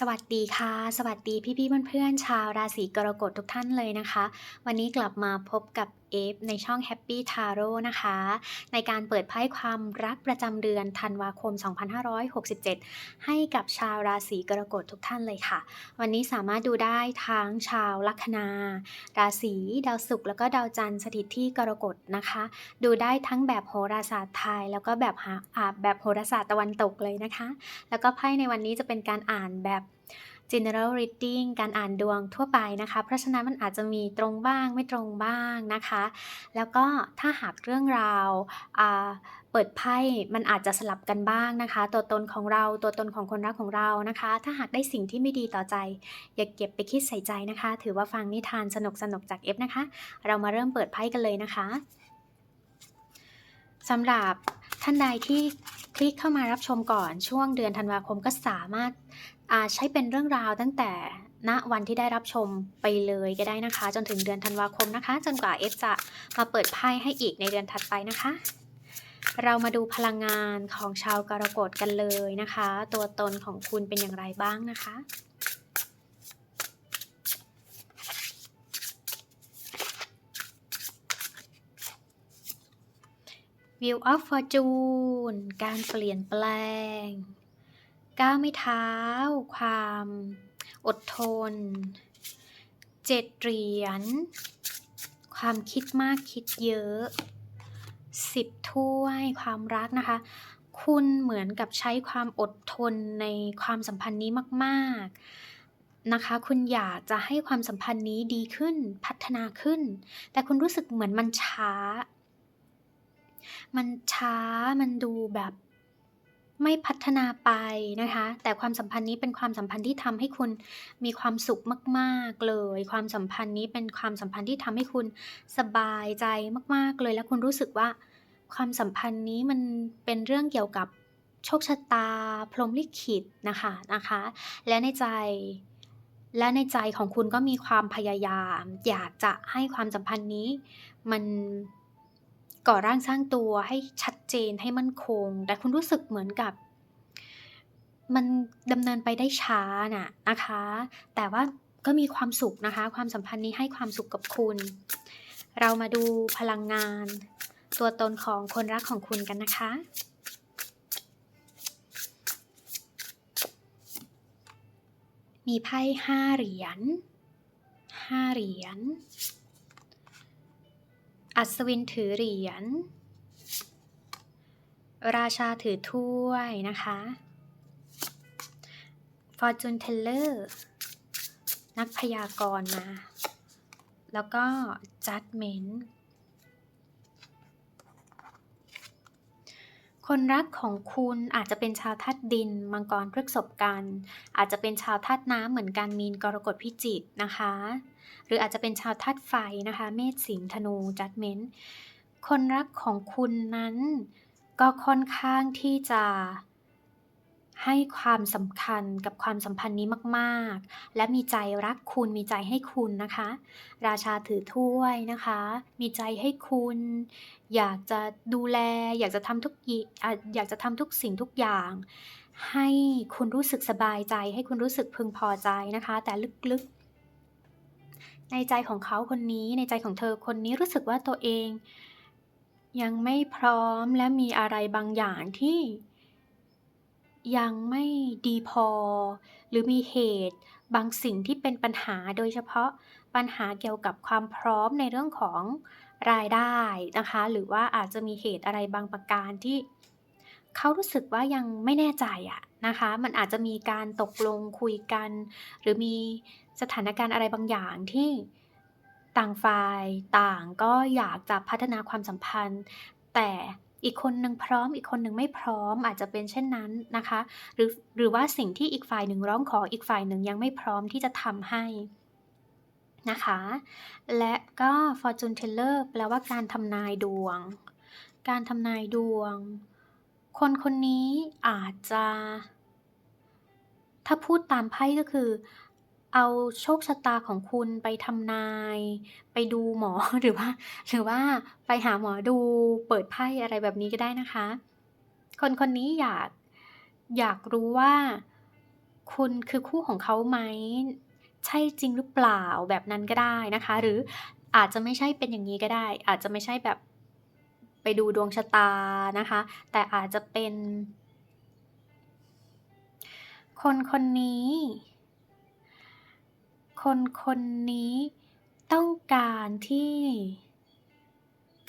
สวัสดีค่ะ สวัสดีพี่ๆเพื่อนๆชาวราศีกรกฎทุกท่านเลยนะคะ วันนี้กลับมาพบกับเอฟในช่อง Happy Tarot นะคะ ในการเปิดไพ่ความรักประจำเดือนธันวาคม 2567 ให้กับชาวราศีกรกฎทุกท่านเลยค่ะ วันนี้สามารถดูได้ทั้งชาวลัคนา ราศีดาวศุกร์แล้วก็ดาวจันทร์สถิตที่กรกฎนะคะ ดูได้ทั้งแบบโหราศาสตร์ไทย แล้วก็แบบแบบโหราศาสตร์ตะวันตกเลยนะคะ แล้วก็ไพ่ในวันนี้จะเป็นการอ่านแบบ general reading การอ่านดวงทั่วไปนะคะ เพราะฉะนั้นมันอาจจะมีตรงบ้างไม่ตรงบ้างนะคะ แล้วก็ถ้าหากเรื่องราวาเปิดไพ่มันอาจจะสลับกันบ้างนะคะ ตัวตนของเราตัวตนของคนรักของเรานะคะ ถ้าหากได้สิ่งที่ไม่ดีต่อใจ อย่าเก็บไปคิดใส่ใจนะคะ ถือว่าฟังนิทานสนุกสนุกจากเอฟนะคะ เรามาเริ่มเปิดไพ่กันเลยนะคะสำหรับท่านใดที่คลิกเข้ามารับชมก่อนช่วงเดือนธันวาคมก็สามารถ อ่าใช้เป็นเรื่องราวตั้งแต่ณวันที่ได้รับชมไปเลยก็ได้นะคะ จนถึงเดือนธันวาคมนะคะ จนกว่าเอฟจะมาเปิดไพ่ให้อีกในเดือนถัดไปนะคะ เรามาดูพลังงานของชาวกรกฎกันเลยนะคะ ตัวตนของคุณเป็นอย่างไรบ้างนะคะ View of Fortune การเปลี่ยนแปลง ก้าวไม่เท้า ความ อดทนเจ็ดเหรียญความคิดมากคิดเยอะสิบถ้วยความรักนะคะ คุณเหมือนกับใช้ความอดทนในความสัมพันธ์นี้มากๆนะคะ คุณอยากจะให้ความสัมพันธ์นี้ดีขึ้นพัฒนาขึ้น แต่คุณรู้สึกเหมือนมันช้า มันช้ามันดูแบบ ไม่พัฒนาไปนะคะ แต่ความสัมพันธ์นี้เป็นความสัมพันธ์ที่ทำให้คุณมีความสุขมาก ๆเลย ความสัมพันธ์นี้เป็นความสัมพันธ์ที่ทำให้คุณสบายใจมาก ๆเลย และคุณรู้สึกว่า ความสัมพันธ์นี้มันเป็นเรื่องเกี่ยวกับโชคชะตา พรหมลิขิตนะคะนะคะ และในใจและในใจของคุณก็มีความพยายาม อยากจะให้ความสัมพันธ์นี้ มัน ก่อร่างสร้างตัวให้ชัดเจนให้มั่นคง แต่คุณรู้สึกเหมือนกับ มันดำเนินไปได้ช้าน่ะนะคะ แต่ว่าก็มีความสุขนะคะ ความสัมพันธ์นี้ให้ความสุขกับคุณ เรามาดูพลังงาน ตัวตนของคนรักของคุณกันนะคะมีไพ่ห้าเหรียญห้าเหรียญ อัศวินถือเหรียญ ราชาถือถ้วยนะคะ Fortune Teller นักพยากรณ์มา แล้วก็ Judgment คนรักของคุณอาจจะเป็นชาวธาตุดิน มังกรพฤกษบกัน อาจจะเป็นชาวธาตุน้ำเหมือนกันมีนกรกฎพิจิกนะคะ หรืออาจจะเป็นชาวธาตุไฟนะคะ เมษสิงธนูจัดเมนคนรักของคุณนั้น ก็ค่อนข้างที่จะให้ความสำคัญกับความสัมพันธ์นี้มาก ๆ และมีใจรักคุณมีใจให้คุณนะคะ ราชาถือถ้วยนะคะ มีใจให้คุณ อยากจะดูแล อยากจะทำทุกยิอะอยากจะทำทุกสิ่งทุกอย่าง ให้คุณรู้สึกสบายใจ ให้คุณรู้สึกพึงพอใจนะคะ แต่ลึก ในใจของเขาคนนี้ในใจของเธอคนนี้รู้สึกว่าตัวเอง ยังไม่พร้อมและมีอะไรบางอย่างที่ ยังไม่ดีพอ หรือมีเหตุบางสิ่งที่เป็นปัญหาโดยเฉพาะปัญหาเกี่ยวกับความพร้อมในเรื่องของรายได้นะคะ หรือว่าอาจจะมีเหตุอะไรบางประการที่เขารู้สึกว่ายังไม่แน่ใจอะนะคะ มันอาจจะมีการตกลงคุยกัน หรือมี สถานการณ์อะไรบางอย่างที่ต่างฝ่ายต่างก็อยากจะพัฒนาความสัมพันธ์ แต่อีกคนหนึ่งพร้อม อีกคนหนึ่งไม่พร้อมอาจจะเป็นเช่นนั้นนะคะ หรือหรือว่าสิ่งที่อีกฝ่ายหนึ่งร้องขออีกฝ่ายหนึ่งยังไม่พร้อมที่จะทำให้นะคะ และก็ fortune teller แปลว่าการทำนายดวง การทำนายดวง คนคนนี้อาจจะ ถ้าพูดตามไพ่ก็คือ เอาโชคชะตาของคุณไปทำนาย ไปดูหมอหรือว่า หรือว่าไปหาหมอดูเปิดไพ่อะไรแบบนี้ก็ได้นะคะ คนคนนี้อยากอยากรู้ว่า คุณคือคู่ของเขาไหมใช่จริงหรือเปล่าแบบนั้นก็ได้นะคะ หรืออาจจะไม่ใช่เป็นอย่างงี้ก็ได้ อาจจะไม่ใช่แบบไปดูดวงชะตานะคะ แต่อาจจะเป็น คนคนนี้ คนคนนี้ต้องการที่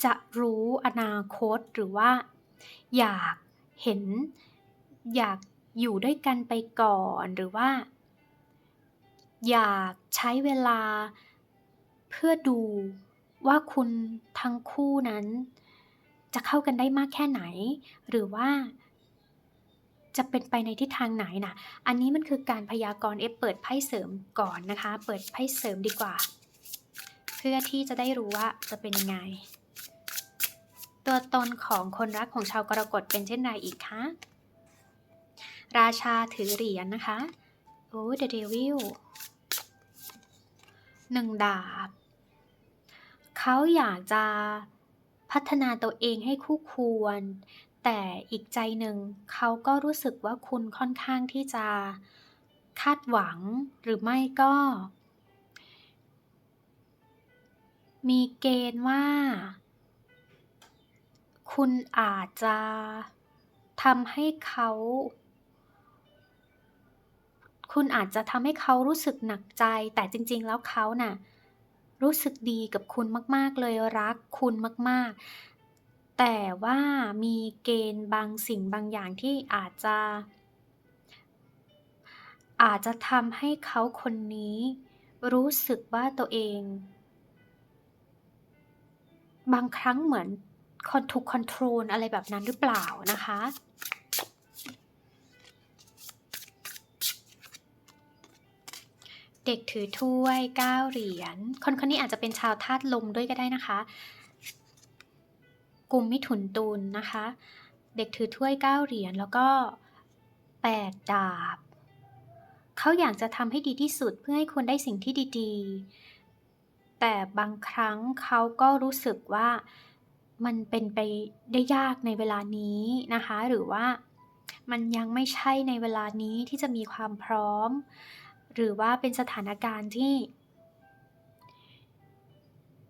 จะรู้อนาคตหรือว่า อยากเห็น อยากอยู่ด้วยกันไปก่อนหรือว่า อยากใช้เวลา เพื่อดูว่าคุณทั้งคู่นั้น จะเข้ากันได้มากแค่ไหน หรือว่า จะเป็นไปในทิศทางไหนน่ะอันนี้มันคือการพยากรณ์เอฟเปิดไพ่เสริมก่อนนะคะ เปิดไพ่เสริมดีกว่า เพื่อที่จะได้รู้ว่าจะเป็นยังไง ตัวตนของคนรักของชาวกรกฎเป็นเช่นไรอีกคะราชาถือเหรียญนะคะโอ้ The Devil หนึ่งดาบ เขาอยากจะพัฒนาตัวเองให้คู่ควร แต่อีกใจหนึ่งเขาก็รู้สึกว่าคุณค่อนข้างที่จะคาดหวังหรือไม่ก็ มีเกณฑ์ว่า คุณอาจจะทำให้เขา คุณอาจจะทำให้เขารู้สึกหนักใจ แต่จริง ๆ แล้วเขาน่ะรู้สึกดีกับคุณมาก ๆ เลยรักคุณมาก ๆ แต่ว่ามีเกณฑ์บางสิ่งบางอย่างที่อาจจะ อาจจะทำให้เขาคนนี้ รู้สึกว่าตัวเอง บางครั้งเหมือนคอนถูกคอนโทรลอะไรแบบนั้นหรือเปล่านะคะเด็กถือถ้วย9เหรียญ คนคนนี้อาจจะเป็นชาวธาตุลมด้วยก็ได้นะคะ กลุ่มมิถุนตุลนะคะ เด็กถือถ้วย 9 เหรียญแล้วก็ 8 ดาบ เขาอยากจะทำให้ดีที่สุดเพื่อให้คุณได้สิ่งที่ดีๆ แต่บางครั้งเขาก็รู้สึกว่ามันเป็นไปได้ยากในเวลานี้นะคะ หรือว่ามันยังไม่ใช่ในเวลานี้ที่จะมีความพร้อม หรือว่าเป็นสถานการณ์ที่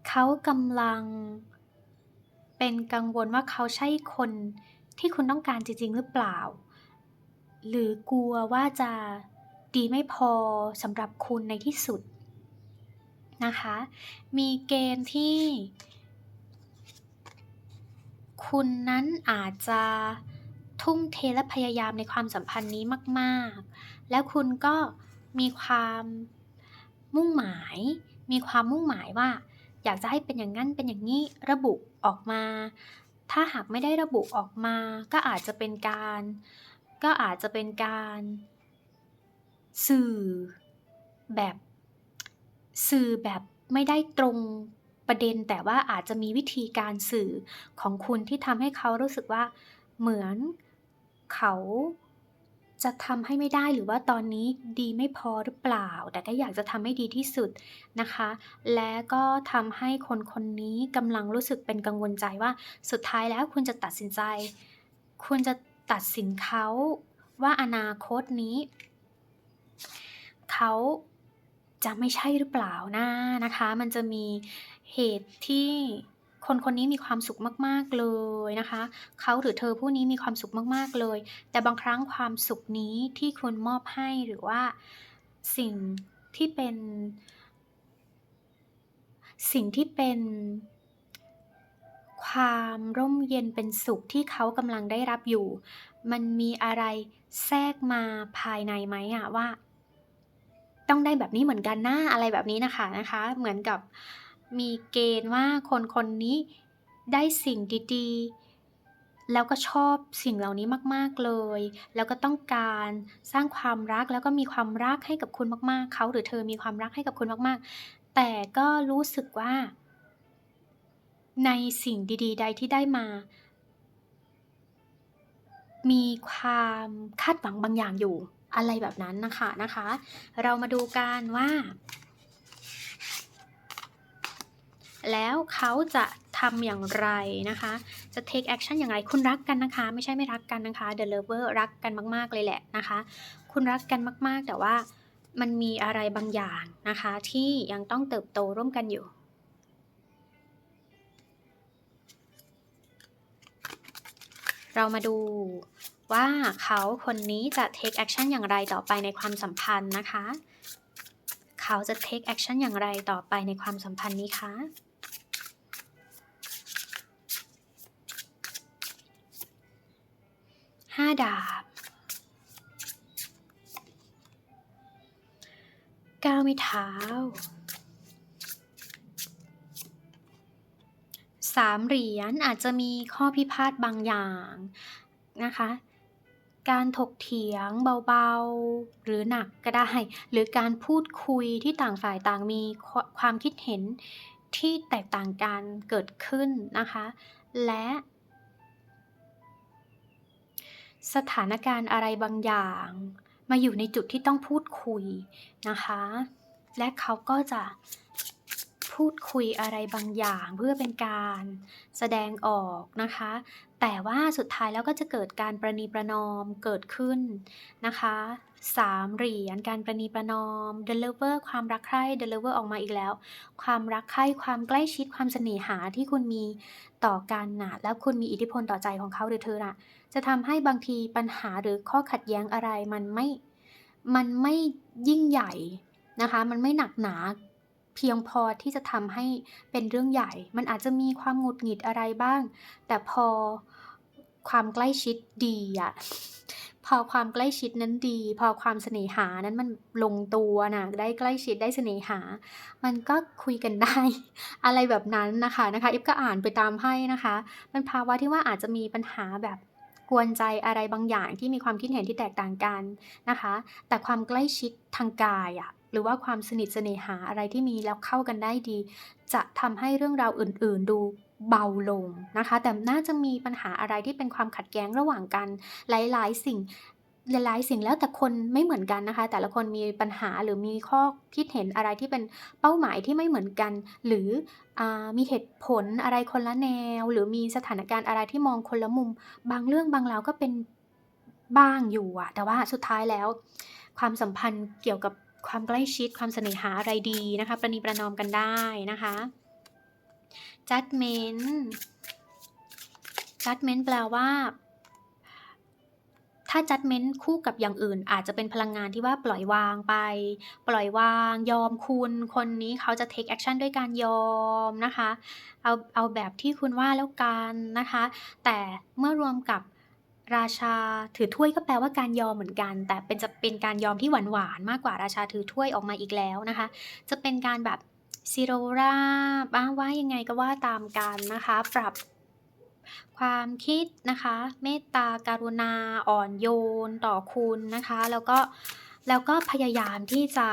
เขากำลัง เป็นกังวลว่าเขาใช่คนที่คุณต้องการจริง ๆ หรือเปล่า หรือกลัวว่าจะดีไม่พอสำหรับคุณในที่สุดนะคะ มีเกณฑ์ที่ คุณนั้นอาจจะทุ่มเทและพยายามในความสัมพันธ์นี้มาก ๆ แล้วคุณก็มีความมุ่งหมาย มีความมุ่งหมายว่า อยากจะให้เป็นอย่างงั้นเป็นอย่างงี้ระบุ ออกมา ถ้าหากไม่ได้ระบุออกมา ก็อาจจะเป็นการ ก็อาจจะเป็นการ สื่อแบบ สื่อแบบไม่ได้ตรงประเด็นแต่ว่าอาจจะมีวิธีการสื่อของคุณที่ทำให้เขารู้สึกว่าเหมือนเขา จะทำให้ไม่ได้หรือว่าตอนนี้ดีไม่พอหรือเปล่า แต่ก็อยากจะทำให้ดีที่สุดนะคะ และก็ทำให้คนคนนี้กำลังรู้สึกเป็นกังวลใจว่า สุดท้ายแล้วคุณจะตัดสินใจ คุณจะตัดสินเขาว่าอนาคตนี้ เขาจะไม่ใช่หรือเปล่านะนะคะ มันจะมีเหตุที่ คนคนนี้มีความสุขมาก ๆ เลยนะคะ เขาหรือเธอผู้นี้มีความสุขมาก ๆ เลย แต่บางครั้งความสุขนี้ที่คุณมอบให้หรือว่าสิ่งที่เป็น สิ่งที่เป็นความร่มเย็นเป็นสุขที่เขากำลังได้รับอยู่ มันมีอะไรแทรกมาภายในไหมอะว่า ต้องได้แบบนี้เหมือนกันนะอะไรแบบนี้นะคะนะคะ เหมือนกับ มีเกณฑ์ว่าคนคนนี้ได้สิ่งดีๆ แล้วก็ชอบสิ่งเหล่านี้มากๆเลย แล้วก็ต้องการสร้างความรักแล้วก็มีความรักให้กับคุณมากๆ เขาหรือเธอมีความรักให้กับคุณมากๆ แต่ก็รู้สึกว่า ในสิ่งดีๆ ใดที่ได้มา มีความคาดหวังบางอย่างอยู่อะไรแบบนั้นนะคะนะคะ เรามาดูกันว่า แล้วเขาจะทำอย่างไรนะคะ จะ take action อย่างไรคุณรักกันนะคะ ไม่ใช่ไม่รักกันนะคะ the lover รักกันมากๆเลยแหละนะคะ คุณรักกันมากๆ แต่ว่ามันมีอะไรบางอย่างนะคะ ที่ยังต้องเติบโตร่วมกันอยู่เรามาดูว่าเขาคนนี้จะ take action อย่างไรต่อไปในความสัมพันธ์นะคะ เขาจะ take action อย่างไรต่อไปในความสัมพันธ์นี้คะ ห้าดาบก้าไม่เท้าสามเหรียญอาจจะมีข้อพิพาทบางอย่างนะคะ การถกเถียงเบาๆ หรือหนักก็ได้ หรือการพูดคุยที่ต่างฝ่ายต่างมีความคิดเห็นที่แตกต่างกันเกิดขึ้นนะคะ และ สถานการณ์อะไรบางอย่าง มาอยู่ในจุดที่ต้องพูดคุยนะคะ และเขาก็จะพูดคุยอะไรบางอย่างเพื่อเป็นการแสดงออกนะคะ แต่ว่าสุดท้ายแล้วก็จะเกิดการประนีประนอมเกิดขึ้นนะคะสามเหรียญการประนีประนอม deliver ความรักใคร่ deliver ออกมาอีกแล้ว ความรักใคร่ความใกล้ชิดความเสน่หาที่คุณมีต่อกันนะแล้วคุณมีอิทธิพลต่อใจของเขาหรือเธอน่ะ จะทำให้บางทีปัญหาหรือข้อขัดแย้งอะไรมันไม่ มันไม่ยิ่งใหญ่นะคะ มันไม่หนักหนาเพียงพอที่จะทำให้เป็นเรื่องใหญ่ มันอาจจะมีความหงุดหงิดอะไรบ้าง แต่พอความใกล้ชิดดีอะพอความใกล้ชิดนั้นดี พอความเสน่หานั้นมันลงตัวนะได้ใกล้ชิดได้เสน่หา มันก็คุยกันได้ อะไรแบบนั้นนะคะนะคะอิฟก็อ่านไปตามให้นะคะ มันภาวะที่ว่าอาจจะมีปัญหาแบบ กวนใจอะไรบางอย่างที่มีความคิดเห็นที่แตกต่างกันนะคะ แต่ความใกล้ชิดทางกายอะหรือว่าความสนิทเสน่หาอะไรที่มีแล้วเข้ากันได้ดี จะทำให้เรื่องราวอื่น ๆ ดูเบาลงนะคะ แต่น่าจะมีปัญหาอะไรที่เป็นความขัดแย้งระหว่างกันหลาย ๆ สิ่ง หลายๆ สิ่งแล้วแต่คนไม่เหมือนกันนะคะ แต่ละคนมีปัญหาหรือมีข้อคิดเห็นอะไรที่เป็นเป้าหมายที่ไม่เหมือนกัน หรืออมีเหตุผลอะไรคนละแนว หรือมีสถานการณ์อะไรที่มองคนละมุม บางเรื่องบางราวก็เป็นบ้างอยู่อะแต่ว่าสุดท้ายแล้ว ความสัมพันธ์เกี่ยวกับความใกล้ชิดความเสน่หาอะไรดีนะคะ ประนีประนอมกันได้นะคะ judgment judgment แปลว่า ถ้า judgment คู่กับอย่างอื่น อาจจะเป็นพลังงานที่ว่าปล่อยวางไป ปล่อยวาง ยอมคุณ คนนี้เขาจะ take action ด้วยการยอมนะคะ เอาเอาแบบที่คุณว่าแล้วกันนะคะ แต่เมื่อรวมกับราชาถือถ้วยก็แปลว่าการยอมเหมือนกัน แต่เป็นจะเป็นการยอมที่หวานหวานมากกว่าราชาถือถ้วยออกมาอีกแล้วนะคะ จะเป็นการแบบซีโรราบ้างว่ายังไงก็ว่าตามกันนะคะ ปรับ ความคิดนะคะ เมตตาการุณาอ่อนโยนต่อคุณนะคะ แล้วก็แล้วก็พยายามที่จะ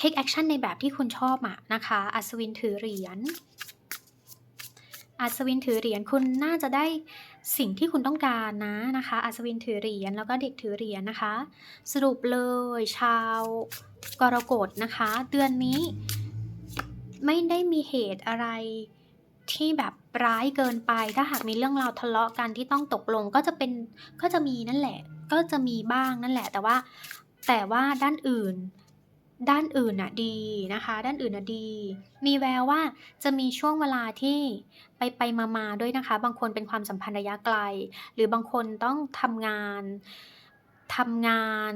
take action ในแบบที่คุณชอบอะนะคะ อัศวินถือเหรียญอัศวินถือเหรียญคุณน่าจะได้สิ่งที่คุณต้องการนะนะคะ อัศวินถือเหรียญแล้วก็เด็กถือเหรียญนะคะ สรุปเลยชาวกรกฎนะคะ เดือนนี้ไม่ได้มีเหตุอะไร ที่แบบร้ายเกินไป ถ้าหากมีเรื่องราวทะเลาะกันที่ต้องตกลงก็จะเป็นก็จะมีนั่นแหละ ก็จะมีบ้างนั่นแหละ แต่ว่าแต่ว่าด้านอื่น ด้านอื่นน่ะดีนะคะ ด้านอื่นน่ะดี มีแววว่าจะมีช่วงเวลาที่ไปไปมามาด้วยนะคะ บางคนเป็นความสัมพันธ์ระยะไกล หรือบางคนต้องทำงานทำงาน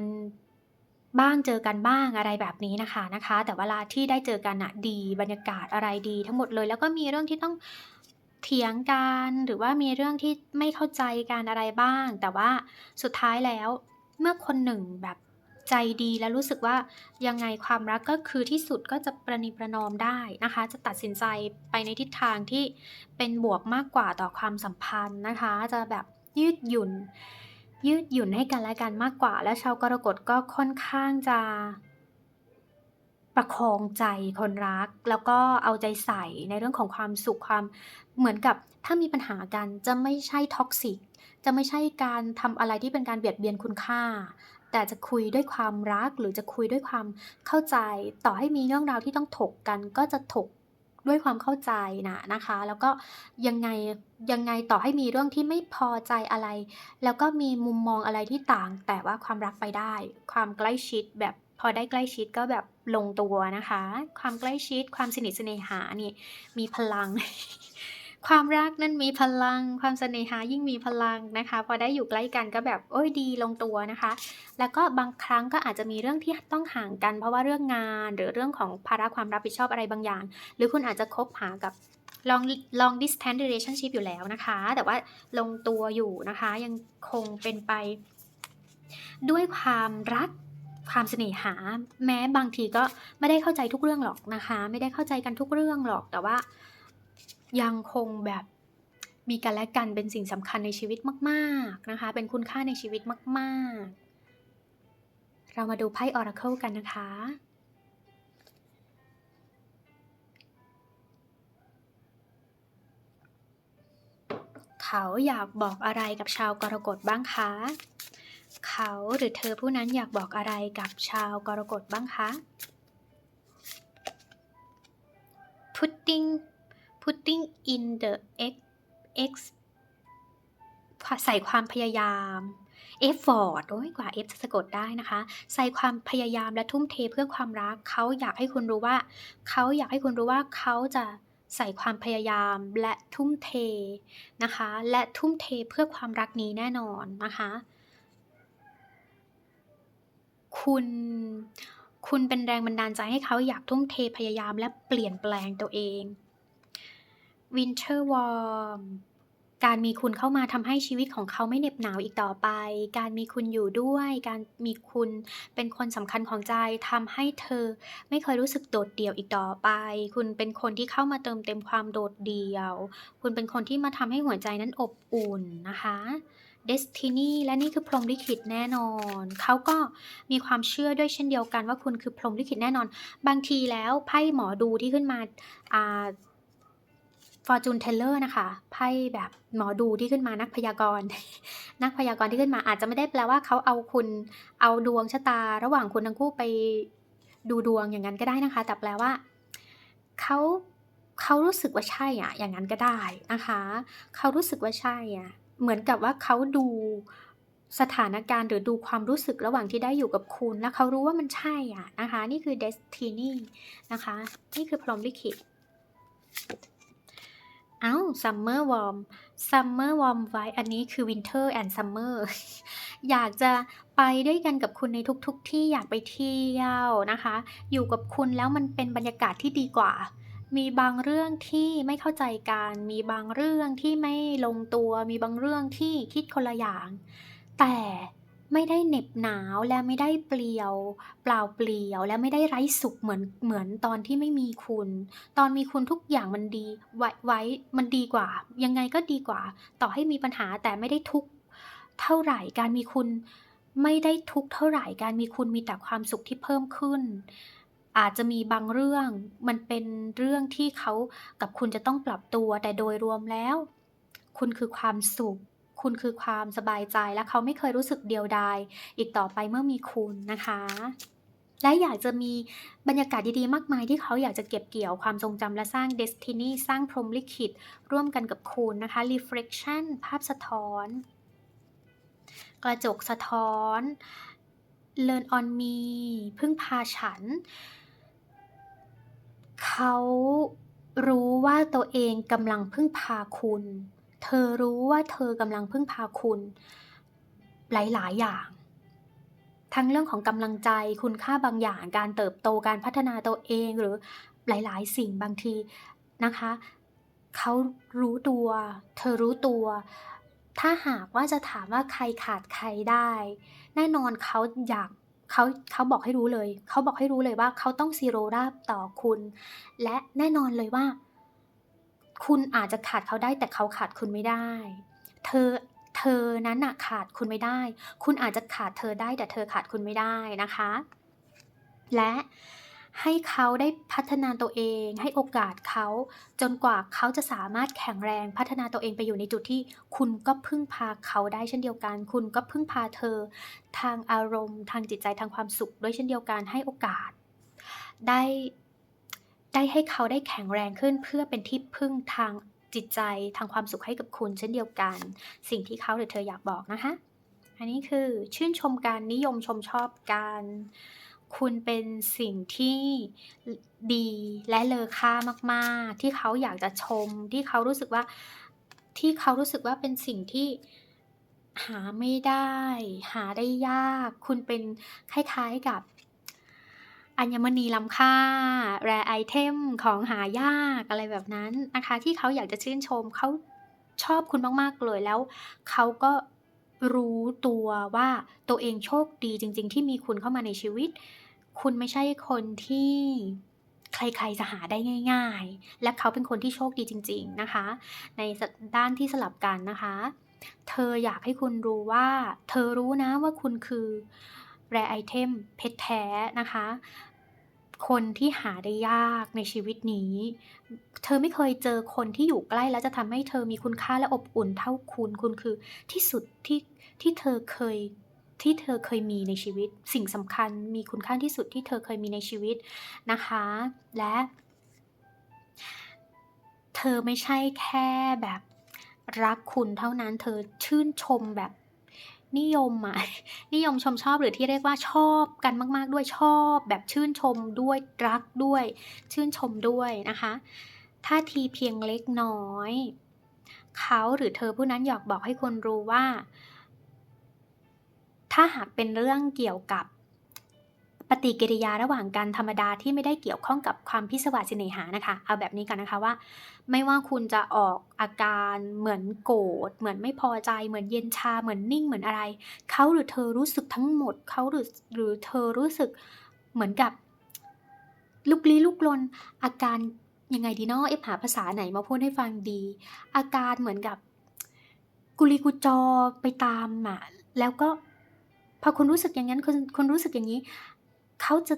บ้างเจอกันบ้างอะไรแบบนี้นะคะนะคะ แต่เวลาที่ได้เจอกันน่ะดีบรรยากาศอะไรดีทั้งหมดเลย แล้วก็มีเรื่องที่ต้องเถียงกันหรือว่ามีเรื่องที่ไม่เข้าใจกันอะไรบ้าง แต่ว่าสุดท้ายแล้วเมื่อคนหนึ่งแบบใจดีและรู้สึกว่ายังไงความรักก็คือที่สุดก็จะประนีประนอมได้นะคะ จะตัดสินใจไปในทิศทางที่เป็นบวกมากกว่าต่อความสัมพันธ์นะคะ จะแบบยืดหยุ่น ยืดหยุ่นให้กันและกันมากกว่า และชาวกรกฎก็ค่อนข้างจะ ประคองใจคนรัก แล้วก็เอาใจใส่ในเรื่องของความสุขความเหมือนกับถ้ามีปัญหากันจะไม่ใช่ท็อกซิกจะไม่ใช่การทำอะไรที่เป็นการเบียดเบียนคุณค่า แต่จะคุยด้วยความรักหรือจะคุยด้วยความเข้าใจ ต่อให้มีเรื่องราวที่ต้องถกกันก็จะถก ด้วยความเข้าใจนะนะคะ แล้วก็ยังไงยังไงต่อให้มีเรื่องที่ไม่พอใจอะไร แล้วก็มีมุมมองอะไรที่ต่าง แต่ว่าความรักไปได้ ความใกล้ชิดแบบพอได้ใกล้ชิดก็แบบลงตัวนะคะ ความใกล้ชิดความสนิทเสน่หานี่มีพลัง ความรักนั้นมีพลัง ความเสน่หายิ่งมีพลังนะคะ พอได้อยู่ใกล้กันก็แบบโอ๊ยดีลงตัวนะคะ แล้วก็บางครั้งก็อาจจะมีเรื่องที่ต้องห่างกัน เพราะว่าเรื่องงานหรือเรื่องของภาระความรับผิดชอบอะไรบางอย่าง หรือคุณอาจจะคบหากับ long long distance relationship อยู่แล้วนะคะ แต่ว่าลงตัวอยู่นะคะ ยังคงเป็นไป ด้วยความรักความเสน่หา แม้บางทีก็ไม่ได้เข้าใจทุกเรื่องหรอกนะคะ ไม่ได้เข้าใจกันทุกเรื่องหรอกแต่ว่า ยังคงแบบมีกันและกันเป็นสิ่งสำคัญในชีวิตมาก ๆ นะคะ เป็นคุณค่าในชีวิตมาก ๆ เรามาดูไพ่ Oracle กันนะคะ เขาอยากบอกอะไรกับชาวกรกฎบ้างคะ เขาหรือเธอผู้นั้นอยากบอกอะไรกับชาวกรกฎบ้างคะ putting putting in the x x ใส่ความพยายาม effort โอ้ยกว่า F จะสะกดได้นะคะ ใส่ความพยายามและทุ่มเทเพื่อความรัก เขาอยากให้คุณรู้ว่า เขาอยากให้คุณรู้ว่าเขาจะใส่ความพยายามและทุ่มเทนะคะ และทุ่มเทเพื่อความรักนี้แน่นอนนะคะ คุณคุณเป็นแรงบันดาลใจให้เขาอยากทุ่มเทพยายามและเปลี่ยนแปลงตัวเอง Winter Warm การมีคุณเข้ามาทำให้ชีวิตของเขาไม่เหน็บหนาวอีกต่อไป การมีคุณอยู่ด้วย การมีคุณเป็นคนสำคัญของใจทำให้เธอไม่เคยรู้สึกโดดเดี่ยวอีกต่อไป คุณเป็นคนที่เข้ามาเติมเต็มความโดดเดี่ยว คุณเป็นคนที่มาทำให้หัวใจนั้นอบอุ่นนะคะ Destiny และนี่คือพรหมลิขิตแน่นอน เขาก็มีความเชื่อด้วยเช่นเดียวกันว่าคุณคือพรหมลิขิตแน่นอน บางทีแล้วไพ่หมอดูที่ขึ้นมาอ่า Fortune Teller นะคะไพ่แบบหมอดูที่ขึ้นมานักพยากรณ์ นักพยากรณ์ที่ขึ้นมาอาจจะไม่ได้แปลว่าเขาเอาคุณเอาดวงชะตา ระหว่างคุณทั้งคู่ไปดูดวงอย่างนั้นก็ได้นะคะ แต่แปลว่าเขาเขารู้สึกว่าใช่อะอย่างนั้นก็ได้นะคะเขารู้สึกว่าใช่อะเหมือนกับว่าเขาดูสถานการณ์หรือดูความรู้สึกระหว่างที่ได้อยู่กับคุณ แล้วเขารู้ว่ามันใช่อะนะคะ นี่คือ destiny นะคะ นี่คือพรหมลิขิต เอ้า summer warm summer warm ไว้อันนี้คือ winter and summer อยากจะไปด้วยกันกับคุณในทุกๆทที่อยากไปเที่ยวนะคะ อยู่กับคุณแล้วมันเป็นบรรยากาศที่ดีกว่า มีบางเรื่องที่ไม่เข้าใจกัน มีบางเรื่องที่ไม่ลงตัว มีบางเรื่องที่คิดคนละอย่าง แต่ ไม่ได้เหน็บหนาวและไม่ได้เปลี่ยว เปล่าเปลี่ยว และไม่ได้ไร้สุขเหมือนเหมือนตอนที่ไม่มีคุณ ตอนมีคุณทุกอย่างมันดีไว้ไว้มันดีกว่า ยังไงก็ดีกว่า ต่อให้มีปัญหาแต่ไม่ได้ทุกเท่าไหร่การมีคุณ ไม่ได้ทุกเท่าไหร่การมีคุณมีแต่ความสุขที่เพิ่มขึ้น อาจจะมีบางเรื่องมันเป็นเรื่องที่เขากับคุณจะต้องปรับตัวแต่โดยรวมแล้ว คุณคือความสุข คุณคือความสบายใจและเขาไม่เคยรู้สึกเดียวดายอีกต่อไปเมื่อมีคุณนะคะ และอยากจะมีบรรยากาศดีๆ มากมายที่เขาอยากจะเก็บเกี่ยวความทรงจำและสร้าง destiny สร้างพรมลิขิตร่วมกันกับคุณนะคะ reflection ภาพสะท้อน กระจกสะท้อน learn on me พึ่งพาฉัน เขารู้ว่าตัวเองกำลังพึ่งพาคุณ เธอรู้ว่าเธอกำลังพึ่งพาคุณ หลาย ๆ อย่าง ทั้งเรื่องของกำลังใจคุณค่าบางอย่าง การเติบโตการพัฒนาตัวเองหรือหลาย ๆ สิ่งบางทีนะคะเขารู้ตัว เธอรู้ตัว ถ้าหากว่าจะถามว่าใครขาดใครได้ แน่นอนเขาอยากเขาเขาบอกให้รู้เลย เขาบอกให้รู้เลยว่าเขาต้องซีโรราบต่อคุณ และแน่นอนเลยว่า คุณอาจจะขาดเขาได้แต่เขาขาดคุณไม่ได้ เธอเธอนั้นน่ะขาดคุณไม่ได้ คุณอาจจะขาดเธอได้แต่เธอขาดคุณไม่ได้นะคะ และให้เขาได้พัฒนาตัวเอง ให้โอกาสเขาจนกว่าเขาจะสามารถแข็งแรงพัฒนาตัวเองไปอยู่ในจุดที่ คุณก็พึ่งพาเขาได้เช่นเดียวกัน คุณก็พึ่งพาเธอ ทางอารมณ์ ทางจิตใจทางความสุขด้วยเช่นเดียวกันให้โอกาส ได้ ได้ให้เขาได้แข็งแรงขึ้นเพื่อเป็นที่พึ่งทางจิตใจทางความสุขให้กับคุณเช่นเดียวกัน สิ่งที่เขาหรือเธออยากบอกนะคะ อันนี้คือชื่นชมกันนิยมชมชอบกันคุณเป็นสิ่งที่ดีและเลอค่ามากๆ ที่เขาอยากจะชม ที่เขารู้สึกว่าที่เขารู้สึกว่าเป็นสิ่งที่หาไม่ได้ หาได้ยาก คุณเป็นคล้ายๆกับ อัญมณีล้ำค่า rare item ของหายากอะไรแบบนั้นนะคะ ที่เขาอยากจะชื่นชมเขาชอบคุณมากๆเลยแล้วเขาก็รู้ตัวว่าตัวเองโชคดีจริง ๆ ที่มีคุณเข้ามาในชีวิต คุณไม่ใช่คนที่ใครๆจะหาได้ง่าย ๆ และเขาเป็นคนที่โชคดีจริง ๆนะคะ ในด้านที่สลับกันนะคะ เธออยากให้คุณรู้ว่า เธอรู้นะว่าคุณคือ rare item เพชรแท้นะคะ คนที่หาได้ยากในชีวิตนี้ เธอไม่เคยเจอคนที่อยู่ใกล้แล้วจะทำให้เธอมีคุณค่าและอบอุ่นเท่าคุณ คุณคือที่สุดที่ที่เธอเคยที่เธอเคยมีในชีวิต สิ่งสำคัญมีคุณค่าที่สุดที่เธอเคยมีในชีวิตนะคะ และ เธอไม่ใช่แค่แบบรักคุณเท่านั้น เธอชื่นชมแบบ นิยมอะนิยมชมชอบหรือที่เรียกว่าชอบกันมาก ๆ ด้วยชอบแบบชื่นชมด้วยรักด้วย ชื่นชมด้วยนะคะท่าทีเพียงเล็กน้อย เขาหรือเธอผู้นั้นอยากบอกให้คนรู้ว่า ถ้าหากเป็นเรื่องเกี่ยวกับ ปฏิกิริยาระหว่างกันธรรมดาที่ไม่ได้เกี่ยวข้องกับความพิศวาสเสน่หานะคะ เอาแบบนี้ก่อนนะคะว่า ไม่ว่าคุณจะออกอาการเหมือนโกรธเหมือนไม่พอใจ เหมือนเย็นชาเหมือนนิ่งเหมือนอะไรเขาหรือเธอรู้สึกทั้งหมดเขาหรือหรือเธอรู้สึกเหมือนกับลุกลี้ลุกลนอาการยังไงดีเนาะเอฟหาภาษาไหนมาพูดให้ฟังดี อาการเหมือนกับกุลีกุจอไปตามอะแล้วก็พอคุณรู้สึกอย่างงั้นคุณคุณรู้สึกอย่างงี้ เขาจะ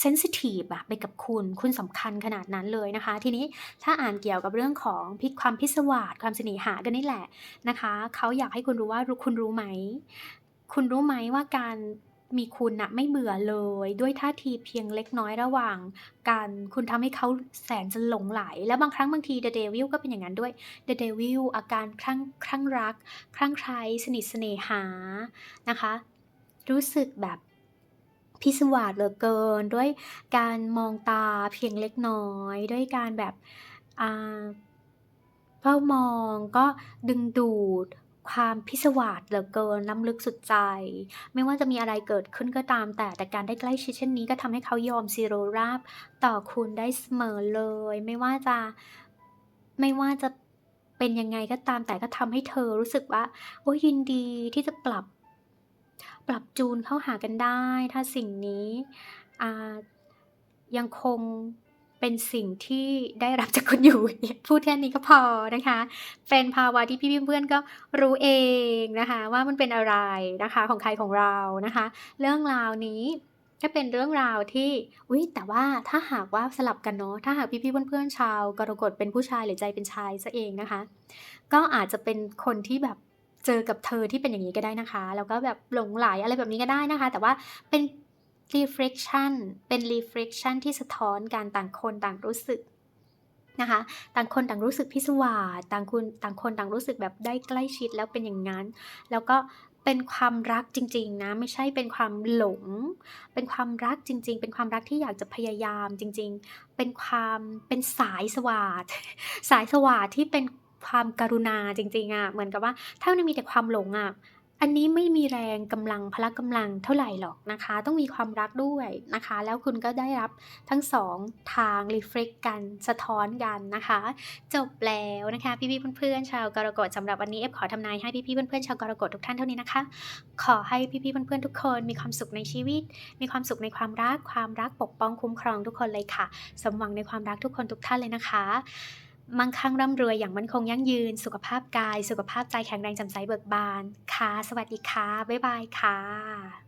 เซนซิทิฟอะไปกับคุณ คุณสำคัญขนาดนั้นเลยนะคะ ทีนี้ถ้าอ่านเกี่ยวกับเรื่องของพิความพิศวาสความเสน่หากันนี่แหละนะคะ เขาอยากให้คุณรู้ว่าคุณรู้ไหม คุณรู้ไหมว่าการมีคุณนะไม่เบื่อเลย ด้วยท่าทีเพียงเล็กน้อยระหว่างกันคุณทำให้เขาแสนจะหลงใหล แล้วบางครั้งบางที The Devil ก็เป็นอย่างงั้นด้วย The Devil อาการคลั่งคลั่งรัก คลั่งไคล้สนิทเสน่หานะคะ รู้สึกแบบ พิศวาสเหลือเกิน ด้วยการมองตาเพียงเล็กน้อย ด้วยการแบบเฝ้ามองก็ดึงดูดความพิศวาสเหลือเกินล้ำลึกสุดใจ ไม่ว่าจะมีอะไรเกิดขึ้นก็ตามแต่แต่การได้ใกล้ชิดเช่นนี้ก็ทำให้เขายอมซีโรราบต่อคุณได้เสมอเลย ไม่ว่าจะไม่ว่าจะเป็นยังไงก็ตามแต่ก็ทำให้เธอรู้สึกว่า โอ๊ยยินดีที่จะปรับ ปรับจูนเข้าหากันได้ ถ้าสิ่งนี้ยังคงเป็นสิ่งที่ได้รับจากคุณอยู่พูดแค่นี้ก็พอนะคะ เป็นภาวะที่พี่เพื่อนก็รู้เองนะคะ ว่ามันเป็นอะไรนะคะของใครของเรานะคะ เรื่องราวนี้ก็เป็นเรื่องราวที่อุ๊ยแต่ว่าถ้าหากว่าสลับกันเนาะถ้าหากพี่ๆเพื่อนๆชาวกรกฎเป็นผู้ชายหรือใจเป็นชายเสียเองนะคะ ก็อาจจะเป็นคนที่แบบ เจอกับเธอที่เป็นอย่างงี้ก็ได้นะคะ แล้วก็แบบหลงใหลอะไรแบบนี้ก็ได้นะคะ แต่ว่าเป็น reflection เป็น reflection ที่สะท้อนกันต่างคนต่างรู้สึกนะคะ ต่างคนต่างรู้สึกพิศวาสต่างคุณต่างคนต่างรู้สึกแบบได้ใกล้ชิดแล้วเป็นอย่างงั้น แล้วก็เป็นความรักจริง ๆ นะ ไม่ใช่เป็นความหลง เป็นความรักจริง ๆ เป็นความรักที่อยากจะพยายามจริง ๆ เป็นความเป็นสายสวาทสายสวาทที่เป็น ความการุณาจริงๆอะเหมือนกับว่าถ้ามันมีแต่ความหลงอะอันนี้ไม่มีแรงกำลังพละกำลังเท่าไหร่หรอกนะคะ ต้องมีความรักด้วยนะคะ แล้วคุณก็ได้รับทั้ง2ทาง reflect กันสะท้อนกันนะคะ จบแล้วนะคะพี่ๆเพื่อนๆชาวกรกฎสำหรับวันนี้เอฟขอทำนายให้พี่ๆเพื่อนๆชาวกรกฎทุกท่านเท่านี้นะคะ ขอให้พี่ๆเพื่อนๆทุกคนมีความสุขในชีวิต มีความสุขในความรักความรักปกป้องคุ้มครองทุกคนเลยค่ะ สมหวังในความรักทุกคนทุกท่านเลยนะคะ มั่งคั่งร่ำรวยอย่างมั่นคงยั่งยืน สุขภาพกาย สุขภาพใจแข็งแรงจำใสเบิกบาน ค่ะ สวัสดีค่ะ บ๊ายบายค่ะ